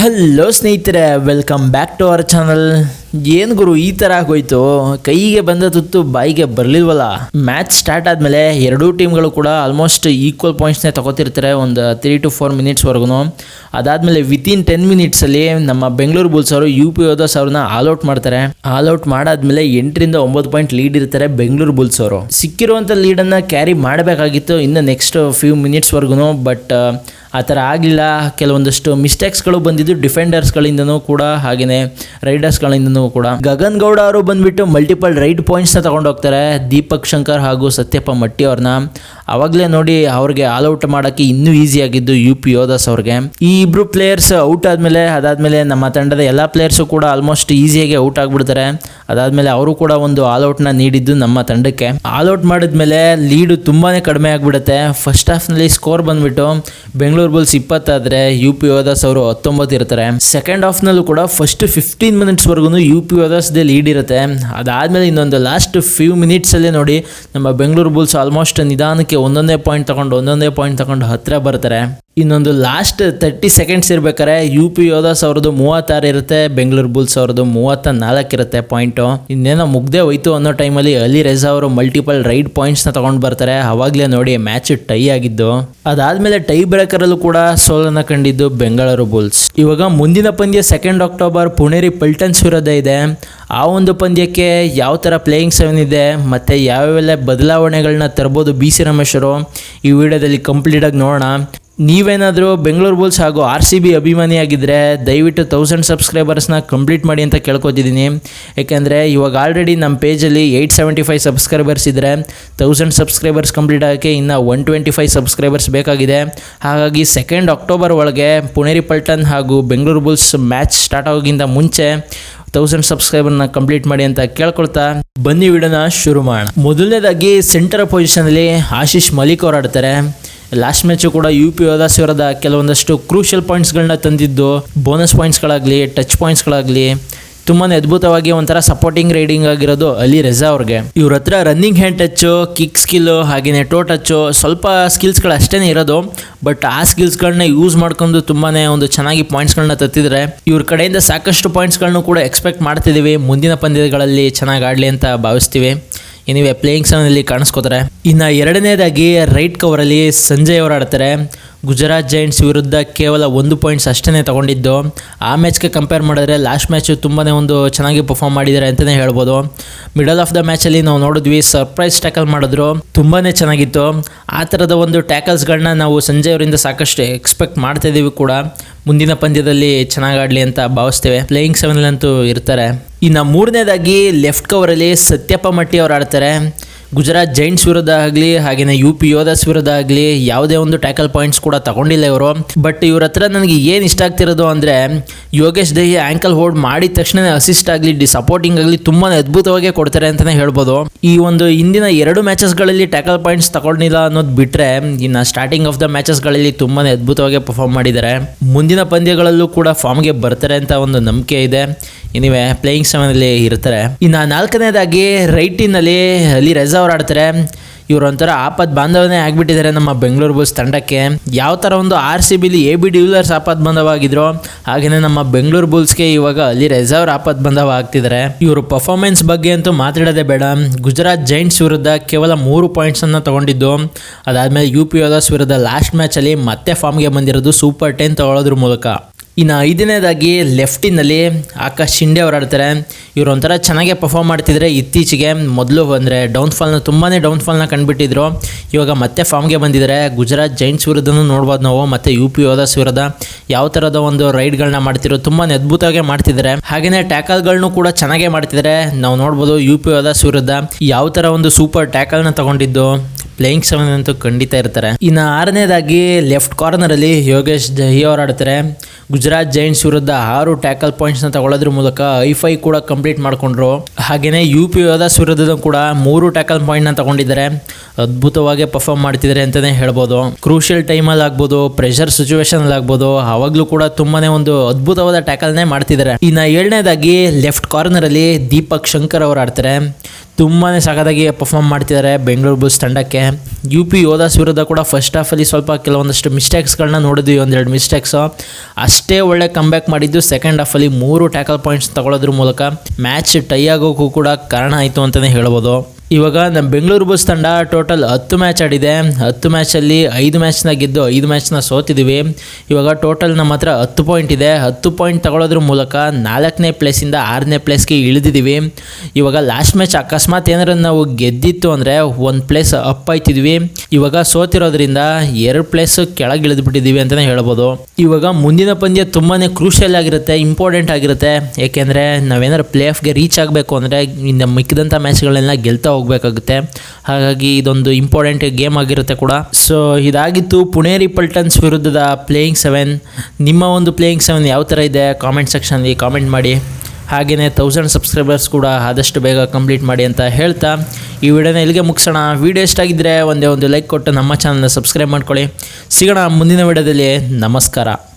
Hello ಸ್ನೇಹಿತರೆ welcome back to our channel ಏನು ಗುರು, ಈ ಥರ ಆಗೋಯ್ತು? ಕೈಗೆ ಬಂದ ತುತ್ತು ಬಾಯಿಗೆ ಬರಲಿಲ್ವಲ್ಲ? ಮ್ಯಾಚ್ ಸ್ಟಾರ್ಟ್ ಆದಮೇಲೆ ಎರಡೂ ಟೀಮ್ಗಳು ಕೂಡ ಆಲ್ಮೋಸ್ಟ್ ಈಕ್ವಲ್ ಪಾಯಿಂಟ್ಸ್ನೇ ತಗೋತಿರ್ತಾರೆ ಒಂದು ತ್ರೀ ಟು ಫೋರ್ ಮಿನಿಟ್ಸ್ವರೆಗೂ ಅದಾದಮೇಲೆ ವಿತಿನ್ ಟೆನ್ ಮಿನಿಟ್ಸಲ್ಲಿ ನಮ್ಮ ಬೆಂಗಳೂರು ಬುಲ್ಸ್ ಅವರು ಯು ಪಿ ಓದೋಸ್ ಅವ್ರನ್ನ ಆಲ್ ಔಟ್ ಮಾಡ್ತಾರೆ. ಆಲ್ ಔಟ್ ಮಾಡಾದ್ಮೇಲೆ ಎಂಟರಿಂದ ಒಂಬತ್ತು ಪಾಯಿಂಟ್ ಲೀಡ್ ಇರ್ತಾರೆ ಬೆಂಗಳೂರು ಬುಲ್ಸ್ ಅವರು. ಸಿಕ್ಕಿರುವಂಥ ಲೀಡನ್ನು ಕ್ಯಾರಿ ಮಾಡಬೇಕಾಗಿತ್ತು ಇನ್ನು ನೆಕ್ಸ್ಟ್ ಫ್ಯೂ ಮಿನಿಟ್ಸ್ವರೆಗೂ ಬಟ್ ಆ ಥರ ಆಗಲಿಲ್ಲ ಕೆಲವೊಂದಷ್ಟು ಮಿಸ್ಟೇಕ್ಸ್ಗಳು ಬಂದಿದ್ದು ಡಿಫೆಂಡರ್ಸ್ಗಳಿಂದನೂ ಕೂಡ ಹಾಗೆಯೇ ರೈಡರ್ಸ್ಗಳಿಂದನೂ ಕೂಡ. ಗಗನ್ ಗೌಡ ಅವರು ಬಂದ್ಬಿಟ್ಟು ಮಲ್ಟಿಪಲ್ ರೈಟ್ ಪಾಯಿಂಟ್ಸ್ನ ತೊಗೊಂಡೋಗ್ತಾರೆ. ದೀಪಕ್ ಶಂಕರ್ ಹಾಗೂ ಸತ್ಯಪ್ಪ ಮಟ್ಟಿ ಅವ್ರನ್ನ. ಅವಾಗಲೇ ನೋಡಿ ಅವ್ರಿಗೆ ಆಲ್ ಔಟ್ ಮಾಡೋಕ್ಕೆ ಇನ್ನೂ ಈಸಿ ಆಗಿದ್ದು ಯು ಪಿ ಯೋದಾಸ್ ಅವ್ರಿಗೆ. ಈ ಇಬ್ರು ಪ್ಲೇಯರ್ಸ್ ಔಟ್ ಆದಮೇಲೆ, ಅದಾದಮೇಲೆ ನಮ್ಮ ತಂಡದ ಎಲ್ಲ ಪ್ಲೇಯರ್ಸು ಕೂಡ ಆಲ್ಮೋಸ್ಟ್ ಈಸಿಯಾಗಿ ಔಟ್ ಆಗಿಬಿಡ್ತಾರೆ. ಅದಾದಮೇಲೆ ಅವರು ಕೂಡ ಒಂದು ಆಲ್ ಔಟ್ನ ನೀಡಿದ್ದು ನಮ್ಮ ತಂಡಕ್ಕೆ. ಆಲ್ ಔಟ್ ಮಾಡಿದ್ಮೇಲೆ ಲೀಡು ತುಂಬಾ ಕಡಿಮೆ ಆಗಿಬಿಡುತ್ತೆ. ಫಸ್ಟ್ ಹಾಫ್ನಲ್ಲಿ ಸ್ಕೋರ್ ಬಂದ್ಬಿಟ್ಟು ಬೆಂಗಳೂರು ಬುಲ್ಸ್ ಇಪ್ಪತ್ತಾದರೆ ಯು ಪಿ ಯೋದಾಸ್ ಅವರು ಹತ್ತೊಂಬತ್ತು ಇರ್ತಾರೆ. ಸೆಕೆಂಡ್ ಹಾಫ್ನಲ್ಲೂ ಕೂಡ ಫಸ್ಟ್ ಫಿಫ್ಟೀನ್ ಮಿನಿಟ್ಸ್ವರೆಗೂ ಯು ಪಿ ಯೋದಾಸ್ದೇ ಲೀಡ್ ಇರುತ್ತೆ. ಅದಾದಮೇಲೆ ಇನ್ನೊಂದು ಲಾಸ್ಟ್ ಫ್ಯೂ ಮಿನಿಟ್ಸಲ್ಲೇ ನೋಡಿ ನಮ್ಮ ಬೆಂಗಳೂರು ಬುಲ್ಸ್ ಆಲ್ಮೋಸ್ಟ್ ನಿಧಾನಕ್ಕೆ ಒಂದೊಂದೇ ಪಾಯಿಂಟ್ ತಗೊಂಡು ಒಂದೊಂದೇ ಪಾಯಿಂಟ್ ತಗೊಂಡು ಹತ್ತಿರ ಬರ್ತಾರೆ. ಇನ್ನೊಂದು ಲಾಸ್ಟ್ ತರ್ಟಿ ಸೆಕೆಂಡ್ಸ್ ಇರ್ಬೇಕಾರೆ ಯು ಪಿ ಯೋಧ ಸಾವಿರದು ಮೂವತ್ತಾರು ಇರುತ್ತೆ ಬೆಂಗಳೂರು ಬುಲ್ಸ್ ಅವ್ರದ್ದು ಮೂವತ್ತ ನಾಲ್ಕು ಇರುತ್ತೆ ಪಾಯಿಂಟು ಇನ್ನೇನೋ ಮುಗ್ದೇ ಹೋಯ್ತು ಅನ್ನೋ ಟೈಮಲ್ಲಿ ಅಲಿ ರೆಜಾ ಅವರು ಮಲ್ಟಿಪಲ್ ರೈಡ್ ಪಾಯಿಂಟ್ಸ್ನ ತಗೊಂಡು ಬರ್ತಾರೆ. ಅವಾಗಲೇ ನೋಡಿ ಮ್ಯಾಚ್ ಟೈ ಆಗಿದ್ದು. ಅದಾದಮೇಲೆ ಟೈ ಬ್ರೇಕರಲ್ಲೂ ಕೂಡ ಸೋಲನ್ನ ಕಂಡಿದ್ದು ಬೆಂಗಳೂರು ಬುಲ್ಸ್ ಇವಾಗ ಮುಂದಿನ ಪಂದ್ಯ ಸೆಕೆಂಡ್ ಅಕ್ಟೋಬರ್ ಪುಣೇರಿ ಪಲ್ಟನ್ಸ್ ವಿರುದ್ಧ ಇದೆ. ಆ ಒಂದು ಪಂದ್ಯಕ್ಕೆ ಯಾವ ಥರ ಪ್ಲೇಯಿಂಗ್ ಸೆವೆನ್ ಇದೆ, ಮತ್ತು ಯಾವ್ಯಾವೆಲ್ಲ ಬದಲಾವಣೆಗಳನ್ನ ತರ್ಬೋದು ಬಿ ಸಿ ರಮೇಶರು, ಈ ವಿಡಿಯೋದಲ್ಲಿ ಕಂಪ್ಲೀಟಾಗಿ ನೋಡೋಣ. ನೀವೇನಾದರೂ ಬೆಂಗಳೂರು ಬುಲ್ಸ್ ಹಾಗೂ ಆರ್ ಸಿ ಬಿ ಅಭಿಮಾನಿಯಾಗಿದ್ದರೆ ದಯವಿಟ್ಟು ತೌಸಂಡ್ ಸಬ್ಸ್ಕ್ರೈಬರ್ಸ್ನ ಕಂಪ್ಲೀಟ್ ಮಾಡಿ ಅಂತ ಕೇಳ್ಕೊತಿದ್ದೀನಿ. ಯಾಕೆಂದರೆ ಇವಾಗ ಆಲ್ರೆಡಿ ನಮ್ಮ ಪೇಜಲ್ಲಿ ಏಯ್ಟ್ ಸೆವೆಂಟಿ ಫೈವ್ ಸಬ್ಸ್ಕ್ರೈಬರ್ಸ್ ಇದ್ದರೆ ತೌಸಂಡ್ ಸಬ್ಸ್ಕ್ರೈಬರ್ಸ್ ಕಂಪ್ಲೀಟ್ ಆಗೋಕ್ಕೆ ಇನ್ನು ಒನ್ ಟ್ವೆಂಟಿ ಫೈವ್ ಸಬ್ಸ್ಕ್ರೈಬರ್ಸ್ ಬೇಕಾಗಿದೆ. ಹಾಗಾಗಿ ಸೆಕೆಂಡ್ ಅಕ್ಟೋಬರ್ ಒಳಗೆ ಪುಣೇರಿ ಪಲ್ಟನ್ ಹಾಗೂ ಬೆಂಗಳೂರು ಬುಲ್ಸ್ ಮ್ಯಾಚ್ ಸ್ಟಾರ್ಟ್ ಆಗೋಕ್ಕಿಂತ ಮುಂಚೆ ತೌಸಂಡ್ ಸಬ್ಸ್ಕ್ರೈಬರ್ನ ಕಂಪ್ಲೀಟ್ ಮಾಡಿ ಅಂತ ಕೇಳ್ಕೊಳ್ತಾ ಬನ್ನಿ ವಿಡಿಯೋನ ಶುರು ಮಾಡೋಣ. ಮೊದಲನೇದಾಗಿ ಸೆಂಟರ್ ಪೊಸಿಷನಲ್ಲಿ ಆಶೀಶ್ ಮಲಿಕ್ ಅವರು ಆಡ್ತಾರೆ. ಲಾಸ್ಟ್ ಮ್ಯಾಚು ಕೂಡ ಯು ಪಿ ಯೋದಾಸ್ ವಿರುದ್ಧ ಕೆಲವೊಂದಷ್ಟು ಕ್ರೂಷಿಯಲ್ ಪಾಯಿಂಟ್ಸ್ಗಳನ್ನ ತಂದಿದ್ದು ಬೋನಸ್ ಪಾಯಿಂಟ್ಸ್ಗಳಾಗಲಿ ಟಚ್ ಪಾಯಿಂಟ್ಸ್ಗಳಾಗಲಿ ತುಂಬಾ ಅದ್ಭುತವಾಗಿ ಒಂಥರ ಸಪೋರ್ಟಿಂಗ್ ರೈಡಿಂಗ್ ಆಗಿರೋದು ಅಲಿ ರೆಜಾ ಅವ್ರಿಗೆ. ಇವ್ರ ಹತ್ರ running hand touch kick skill ಹಾಗೆಯೇ ಟೋ ಟಚ್ಚು ಸ್ವಲ್ಪ ಸ್ಕಿಲ್ಸ್ಗಳು ಅಷ್ಟೇ ಇರೋದು ಬಟ್ ಆ ಸ್ಕಿಲ್ಸ್ಗಳನ್ನ ಯೂಸ್ ಮಾಡ್ಕೊಂಡು ತುಂಬಾ ಒಂದು ಚೆನ್ನಾಗಿ ಪಾಯಿಂಟ್ಸ್ಗಳನ್ನ ತತ್ತಿದ್ರೆ, ಇವ್ರ ಕಡೆಯಿಂದ ಸಾಕಷ್ಟು ಪಾಯಿಂಟ್ಸ್ಗಳನ್ನು ಕೂಡ ಎಕ್ಸ್ಪೆಕ್ಟ್ ಮಾಡ್ತಿದ್ದೀವಿ ಮುಂದಿನ ಪಂದ್ಯಗಳಲ್ಲಿ ಚೆನ್ನಾಗಿ ಆಡಲಿ ಅಂತ ಭಾವಿಸ್ತೀವಿ. Anyway playing ಸೆವೆನಲ್ಲಿ ಕಾಣಿಸ್ಕೋತಾರೆ. ಇನ್ನು ಎರಡನೇದಾಗಿ ರೈಟ್ ಕವರಲ್ಲಿ ಸಂಜಯ್ ಅವರು ಆಡ್ತಾರೆ. ಗುಜರಾತ್ ಜೈಂಟ್ಸ್ ವಿರುದ್ಧ ಕೇವಲ ಒಂದು ಪಾಯಿಂಟ್ಸ್ ಅಷ್ಟೇ ತಗೊಂಡಿದ್ದು. ಆ ಮ್ಯಾಚ್ಗೆ ಕಂಪೇರ್ ಮಾಡಿದ್ರೆ ಲಾಸ್ಟ್ ಮ್ಯಾಚು ತುಂಬಾ ಒಂದು ಚೆನ್ನಾಗಿ ಪರ್ಫಾರ್ಮ್ ಮಾಡಿದ್ದಾರೆ ಅಂತಲೇ ಹೇಳ್ಬೋದು. ಮಿಡಲ್ ಆಫ್ ದ ಮ್ಯಾಚಲ್ಲಿ ನಾವು ನೋಡಿದ್ವಿ ಸರ್ಪ್ರೈಸ್ ಟ್ಯಾಕಲ್ ಮಾಡಿದ್ರು. ತುಂಬಾ ಚೆನ್ನಾಗಿತ್ತು. ಆ ಥರದ ಒಂದು ಟ್ಯಾಕಲ್ಸ್ಗಳನ್ನ ನಾವು ಸಂಜೆಯವರಿಂದ ಸಾಕಷ್ಟು ಎಕ್ಸ್ಪೆಕ್ಟ್ ಮಾಡ್ತಾ ಇದ್ದೀವಿ ಕೂಡ. ಮುಂದಿನ ಪಂದ್ಯದಲ್ಲಿ ಚೆನ್ನಾಗಿ ಆಡಲಿ ಅಂತ ಭಾವಿಸ್ತೇವೆ. ಪ್ಲೇಯಿಂಗ್ ಸೆವೆನಲ್ಲಂತೂ ಇರ್ತಾರೆ. ಇನ್ನು ಮೂರನೇದಾಗಿ ಲೆಫ್ಟ್ ಕವರಲ್ಲಿ ಸತ್ಯಪ್ಪ ಮಟ್ಟಿ ಅವರು ಆಡ್ತಾರೆ. ಗುಜರಾತ್ ಜೈಂಟ್ಸ್ ವಿರುದ್ಧ ಆಗಲಿ ಹಾಗೆಯೇ ಯು ಪಿ ಯೋಧಸ್ ವಿರುದ್ಧ ಆಗಲಿ ಯಾವುದೇ ಒಂದು ಟ್ಯಾಕಲ್ ಪಾಯಿಂಟ್ಸ್ ಕೂಡ ತಗೊಂಡಿಲ್ಲ ಇವರು. ಬಟ್ ಇವ್ರ ಹತ್ರ ನನಗೆ ಏನು ಇಷ್ಟ ಆಗ್ತಿರೋದು ಅಂದರೆ, ಯೋಗೇಶ್ ದೇಹಿ ಆ್ಯಂಕಲ್ ಹೋಲ್ಡ್ ಮಾಡಿದ ತಕ್ಷಣ ಅಸಿಸ್ಟ್ ಆಗಲಿ, ಡಿ ಸಪೋರ್ಟಿಂಗ್ ಆಗಲಿ ತುಂಬಾ ಅದ್ಭುತವಾಗಿ ಕೊಡ್ತಾರೆ ಅಂತಲೇ ಹೇಳ್ಬೋದು. ಈ ಒಂದು ಹಿಂದಿನ ಎರಡು ಮ್ಯಾಚಸ್ಗಳಲ್ಲಿ ಟ್ಯಾಕಲ್ ಪಾಯಿಂಟ್ಸ್ ತಗೊಂಡಿಲ್ಲ ಅನ್ನೋದು ಬಿಟ್ಟರೆ ಇನ್ನು ಸ್ಟಾರ್ಟಿಂಗ್ ಆಫ್ ದ ಮ್ಯಾಚಸ್ಗಳಲ್ಲಿ ತುಂಬಾ ಅದ್ಭುತವಾಗಿ ಪರ್ಫಾರ್ಮ್ ಮಾಡಿದ್ದಾರೆ. ಮುಂದಿನ ಪಂದ್ಯಗಳಲ್ಲೂ ಕೂಡ ಫಾರ್ಮ್ಗೆ ಬರ್ತಾರೆ ಅಂತ ಒಂದು ನಂಬಿಕೆ ಇದೆ. ಎನಿವೆ ಪ್ಲೇಯಿಂಗ್ ಸೆವೆನಲ್ಲಿ ಇರ್ತಾರೆ. ಇನ್ನು ನಾಲ್ಕನೇದಾಗಿ ರೈಟಿನಲ್ಲಿ ಅಲ್ಲಿ ರೆಜಾ ಅವ್ರು ಆಡ್ತಾರೆ. ಇವರು ಒಂಥರ ಆಪತ್ ಬಾಂಧವನೇ ಆಗಿಬಿಟ್ಟಿದ್ದಾರೆ ನಮ್ಮ ಬೆಂಗಳೂರು ಬುಲ್ಸ್ ತಂಡಕ್ಕೆ. ಯಾವ ಥರ ಒಂದು ಆರ್ ಸಿ ಬಿಲಿ ಎ ಬಿ ಡಿವಿಲರ್ಸ್ ಆಪತ್ ಬಂಧವಾಗಿದ್ರು ಹಾಗೆಯೇ ನಮ್ಮ ಬೆಂಗಳೂರು ಬುಲ್ಸ್ಗೆ ಇವಾಗ ಅಲ್ಲಿ ರೆಸರ್ವ್ ಆಪತ್ ಬಂಧವ ಆಗ್ತಿದ್ದಾರೆ. ಇವರು ಪರ್ಫಾರ್ಮೆನ್ಸ್ ಬಗ್ಗೆ ಅಂತೂ ಮಾತಾಡೋದೇ ಬೇಡ. ಗುಜರಾತ್ ಜೈಂಟ್ಸ್ ವಿರುದ್ಧ ಕೇವಲ ಮೂರು ಪಾಯಿಂಟ್ಸನ್ನು ತಗೊಂಡಿದ್ದು. ಅದಾದಮೇಲೆ ಯು ಪಿ ಯೋದಾಸ್ ವಿರುದ್ಧ ಲಾಸ್ಟ್ ಮ್ಯಾಚಲ್ಲಿ ಮತ್ತೆ ಫಾರ್ಮ್ಗೆ ಬಂದಿರೋದು ಸೂಪರ್ ಟೆನ್ ತಗೊಳ್ಳೋದ್ರ ಮೂಲಕ. ಇನ್ನು ಐದನೇದಾಗಿ ಲೆಫ್ಟಿನಲ್ಲಿ ಆಕಾಶ್ ಶಿಂಡೆ ಅವರು ಆಡ್ತಾರೆ. ಇವರು ಒಂಥರ ಚೆನ್ನಾಗೇ ಪರ್ಫಾರ್ಮ್ ಮಾಡ್ತಿದ್ರೆ ಇತ್ತೀಚೆಗೆ ಮೊದಲು ಅಂದರೆ ಡೌನ್ಫಾಲ್ನ ತುಂಬಾ ಡೌನ್ಫಾಲ್ನ ಕಂಡುಬಿಟ್ಟಿದ್ರು. ಇವಾಗ ಮತ್ತೆ ಫಾರ್ಮ್ಗೆ ಬಂದಿದ್ದಾರೆ. ಗುಜರಾತ್ ಜೈಂಟ್ಸ್ ವಿರುದ್ಧನೂ ನೋಡ್ಬೋದು ನಾವು. ಮತ್ತು ಯು ಪಿ ಯೋದಾಸ್ ವಿರುದ್ಧ ಯಾವ ಥರದ ಒಂದು ರೈಡ್ಗಳನ್ನ ಮಾಡ್ತಿರೋ ತುಂಬಾ ಅದ್ಭುತವಾಗಿ ಮಾಡ್ತಿದ್ದಾರೆ. ಹಾಗೆಯೇ ಟ್ಯಾಕಲ್ಗಳನ್ನು ಕೂಡ ಚೆನ್ನಾಗೆ ಮಾಡ್ತಿದ್ದಾರೆ. ನಾವು ನೋಡ್ಬೋದು ಯು ಪಿ ಯೋದಾಸ್ ವಿರುದ್ಧ ಯಾವ ಥರ ಒಂದು ಸೂಪರ್ ಟ್ಯಾಕಲ್ನ ತಗೊಂಡಿದ್ದು. ಪ್ಲೇಯಿಂಗ್ ಸೆವೆನ್ ಅಂತೂ ಖಂಡಿತ ಇರ್ತಾರೆ. ಇನ್ನು ಆರನೇದಾಗಿ ಲೆಫ್ಟ್ ಕಾರ್ನರಲ್ಲಿ ಯೋಗೇಶ್ ದಹಿ ಅವರು ಆಡ್ತಾರೆ. ಗುಜರಾತ್ ಜೈಂಟ್ಸ್ ವಿರುದ್ಧ ಆರು ಟ್ಯಾಕಲ್ ಪಾಯಿಂಟ್ಸ್ನ ತಗೊಳ್ಳೋದ್ರ ಮೂಲಕ ಐಫೈ ಕೂಡ ಕಂಪ್ಲೀಟ್ ಮಾಡಿಕೊಂಡ್ರು. ಹಾಗೆಯೇ ಯು ಪಿ ಯೋದಾಸ್ ವಿರುದ್ಧದ ಕೂಡ ಮೂರು ಟ್ಯಾಕಲ್ ಪಾಯಿಂಟ್ನ ತಗೊಂಡಿದ್ದಾರೆ. ಅದ್ಭುತವಾಗಿ ಪರ್ಫಾರ್ಮ್ ಮಾಡ್ತಿದ್ದಾರೆ ಅಂತಲೇ ಹೇಳ್ಬೋದು. ಕ್ರೂಷಿಯಲ್ ಟೈಮಲ್ಲಿ ಆಗ್ಬೋದು ಪ್ರೆಷರ್ ಸಿಚುವೇಶನ್ ಆಗ್ಬೋದು ಅವಾಗಲೂ ಕೂಡ ತುಂಬಾನೇ ಒಂದು ಅದ್ಭುತವಾದ ಟ್ಯಾಕಲ್ನೇ ಮಾಡ್ತಿದ್ದಾರೆ. ಇನ್ನು ಏಳನೇದಾಗಿ ಲೆಫ್ಟ್ ಕಾರ್ನರಲ್ಲಿ ದೀಪಕ್ ಶಂಕರ್ ಅವರು ಆಡ್ತಾರೆ. ತುಂಬಾ ಸಖತ್ತಾಗಿ ಪರ್ಫಾರ್ಮ್ ಮಾಡ್ತಿದ್ದಾರೆ ಬೆಂಗಳೂರು ಬುಲ್ಸ್ ತಂಡಕ್ಕೆ. ಯು ಪಿ ಯೋಧಾಸ್ ವಿರುದ್ಧ ಕೂಡ ಫಸ್ಟ್ ಹಾಫಲ್ಲಿ ಸ್ವಲ್ಪ ಕೆಲವೊಂದಷ್ಟು ಮಿಸ್ಟೇಕ್ಸ್ಗಳನ್ನ ನೋಡಿದ್ವಿ, ಒಂದೆರಡು ಮಿಸ್ಟೇಕ್ಸು ಅಷ್ಟೇ ಒಳ್ಳೆ ಕಂಬ್ಯಾಕ್ ಮಾಡಿದ್ದು ಸೆಕೆಂಡ್ ಹಾಫಲ್ಲಿ ಮೂರು ಟ್ಯಾಕಲ್ ಪಾಯಿಂಟ್ಸ್ ತಗೊಳ್ಳೋದ್ರ ಮೂಲಕ ಮ್ಯಾಚ್ ಟೈ ಆಗೋಕ್ಕೂ ಕೂಡ ಕಾರಣ ಆಯಿತು ಅಂತಲೇ ಹೇಳ್ಬೋದು. ಇವಾಗ ನಮ್ಮ ಬೆಂಗಳೂರು ಬಸ್ ತಂಡ ಟೋಟಲ್ ಹತ್ತು ಮ್ಯಾಚ್ ಆಡಿದೆ. ಹತ್ತು ಮ್ಯಾಚಲ್ಲಿ ಐದು ಮ್ಯಾಚ್ನ ಗೆದ್ದು ಐದು ಮ್ಯಾಚ್ನ ಸೋತಿದ್ದೀವಿ ಇವಾಗ ಟೋಟಲ್ ನಮ್ಮ ಹತ್ರ ಹತ್ತು ಪಾಯಿಂಟ್ ಇದೆ. ಹತ್ತು ಪಾಯಿಂಟ್ ತಗೊಳ್ಳೋದ್ರ ಮೂಲಕ ನಾಲ್ಕನೇ ಪ್ಲೇಸಿಂದ ಆರನೇ ಪ್ಲೇಸ್ಗೆ ಇಳಿದಿದ್ದೀವಿ ಇವಾಗ ಲಾಸ್ಟ್ ಮ್ಯಾಚ್ ಅಕಸ್ಮಾತ್ ಏನಾರು ನಾವು ಗೆದ್ದಿತ್ತು ಅಂದರೆ ಒಂದು ಪ್ಲೇಸ್ ಅಪ್ ಆಯ್ತಿದ್ವಿ. ಇವಾಗ ಸೋತಿರೋದ್ರಿಂದ ಎರಡು ಪ್ಲೇಸ್ ಕೆಳಗೆ ಇಳಿದ್ಬಿಟ್ಟಿದ್ದೀವಿ ಅಂತಲೇ ಹೇಳ್ಬೋದು. ಇವಾಗ ಮುಂದಿನ ಪಂದ್ಯ ತುಂಬಾ ಕ್ರೂಷಿಯಲ್ ಆಗಿರುತ್ತೆ ಇಂಪಾರ್ಟೆಂಟ್ ಆಗಿರುತ್ತೆ. ಏಕೆಂದರೆ ನಾವೇನಾರು ಪ್ಲೇ ಆಫ್ಗೆ ರೀಚ್ ಆಗಬೇಕು ಅಂದರೆ ಇನ್ನು ಮಿಕ್ಕಿದಂಥ ಮ್ಯಾಚ್ಗಳನ್ನೆಲ್ಲ ಗೆಲ್ತಾ ಹೋಗಬೇಕಾಗುತ್ತೆ. ಹಾಗಾಗಿ ಇದೊಂದು ಇಂಪಾರ್ಟೆಂಟ್ ಗೇಮ್ ಆಗಿರುತ್ತೆ ಕೂಡ. ಸೊ ಇದಾಗಿತ್ತು ಪುಣೇರಿ ಪಲ್ಟನ್ಸ್ ವಿರುದ್ಧದ ಪ್ಲೇಯಿಂಗ್ ಸೆವೆನ್ ನಿಮ್ಮ ಒಂದು ಪ್ಲೇಯಿಂಗ್ ಸೆವೆನ್ ಯಾವ ಥರ ಇದೆ? ಕಾಮೆಂಟ್ ಸೆಕ್ಷನಲ್ಲಿ ಕಾಮೆಂಟ್ ಮಾಡಿ. ಹಾಗೆಯೇ ತೌಸಂಡ್ ಸಬ್ಸ್ಕ್ರೈಬರ್ಸ್ ಕೂಡ ಆದಷ್ಟು ಬೇಗ ಕಂಪ್ಲೀಟ್ ಮಾಡಿ ಅಂತ ಹೇಳ್ತಾ. ಈ ವಿಡಿಯೋನ ಇಲ್ಲಿಗೆ ಮುಗಿಸೋಣ. ವಿಡಿಯೋ ಇಷ್ಟ ಆಗಿದ್ದರೆ ಒಂದೇ ಒಂದು ಲೈಕ್ ಕೊಟ್ಟು ನಮ್ಮ ಚಾನಲ್ನ ಸಬ್ಸ್ಕ್ರೈಬ್ ಮಾಡ್ಕೊಳ್ಳಿ. ಸಿಗೋಣ ಮುಂದಿನ ವಿಡಿಯೋದಲ್ಲಿ. ನಮಸ್ಕಾರ.